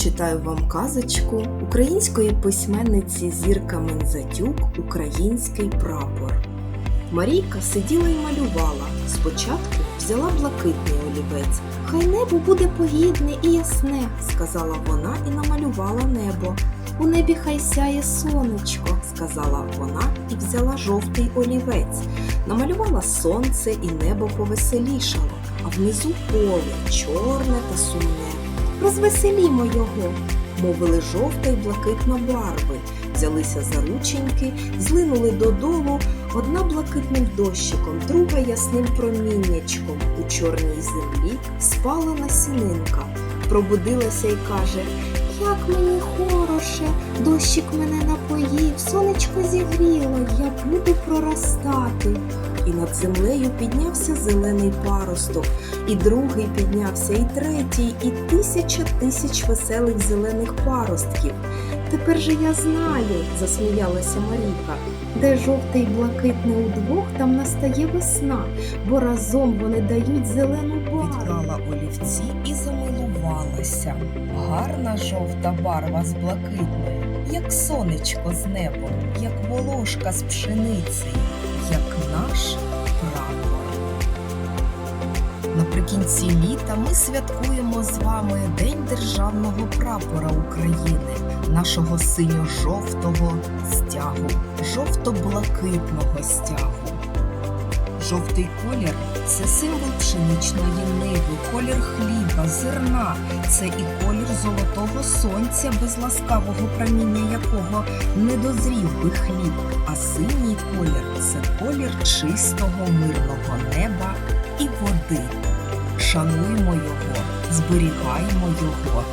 читаю вам казочку української письменниці Зірка Мензатюк Український прапор. Марійка сиділа і малювала. Спочатку взяла блакитний олівець. Хай небо буде погідне і ясне, сказала вона і намалювала небо. У небі хай сяє сонечко, сказала вона і взяла жовтий олівець. Намалювала сонце і небо повеселішало, а внизу поле чорне та сумне. Розвеселімо його, мовили жовта й блакитна барви, взялися за рученьки, злинули додолу, одна блакитним дощиком, друга ясним проміннячком. У чорній землі спала насінинка, пробудилася й каже: Як мені хороше, дощик мене напоїв, сонечко зігріло, я буду проростати. І над землею піднявся зелений паросток, і другий піднявся, і третій, і тисяча тисяч веселих зелених паростків. Тепер же я знаю, засміялася Марійка, де жовтий блакитний удвох, там настає весна, бо разом вони дають зелену барву. Відклала олівці і замилувалася. Гарна жовта барва з блакитною, як сонечко з небом, як волошка з пшеницею, як наш Наприкінці літа ми святкуємо з вами День державного прапора України, нашого синьо-жовтого стягу, жовто-блакитного стягу. Жовтий колір це символ пшеничної ниви, колір хліба, зерна. Це і колір золотого сонця, без ласкавого проміння якого не дозрів би хліб. А синій колір це колір чистого мирного неба і води. Шануймо його, зберігаймо його,